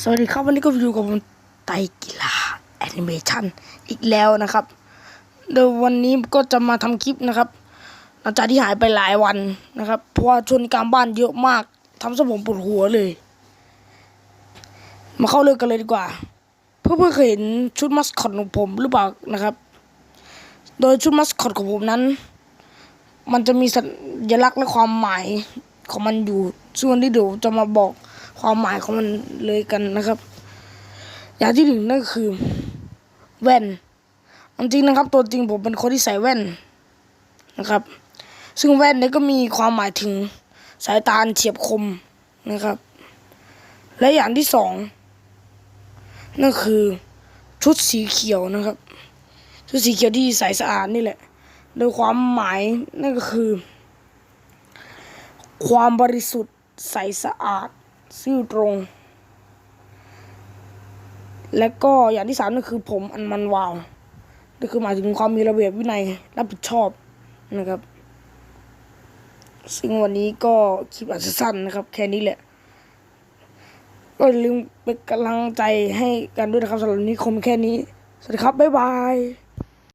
สวัสดีครับวันนี้ก็อยู่กับผมไตกีฬาแอนิเมชันอีกแล้วนะครับเดี๋ยววันนี้ก็จะมาทำคลิปนะครับหลังจากที่หายไปหลายวันนะครับ เพราะว่าชนการบ้านเยอะมากทำซะผมปวดหัวเลย มาเข้าเรื่องกันเลยดีกว่า เพื่อนๆเคยเห็นชุดมัสคอตของผมหรือเปล่านะครับ โดยชุดมัสคอตของผมนั้น มันจะมีสัญลักษณ์และความหมายของมันอยู่ซึ่วนนี้เดี๋ยวจะมาบอก ความหมายของมันเลยกันนะครับ อย่างที่หนึ่งนั่นคือ แว่นจริงนะครับ ตัวจริงผมเป็นคนที่ใส่แว่นนะครับ ซึ่งแว่นนี้ก็มีความหมายถึงสายตาเฉียบคมนะครับ และอย่างที่สองนั่นคือชุดสีเขียวนะครับ ชุดสีเขียวที่ใสสะอาดนี่แหละ โดยความหมายนั่นก็คือ ความบริสุทธิ์ใสสะอาด ซื่อตรง และก็อย่างที่สามนั่นคือผมอันมันวาวนี่คือหมายถึงความมีระเบียบวินัยรับผิดชอบนะครับ ซึ่งวันนี้ก็คลิปอาจจะสั้นนะครับ แค่นี้แหละ ก็อย่าลืมเป็นกำลังใจให้กันด้วยนะครับสำหรับวันนี้คมแค่นี้ สวัสดีครับ บ๊ายบาย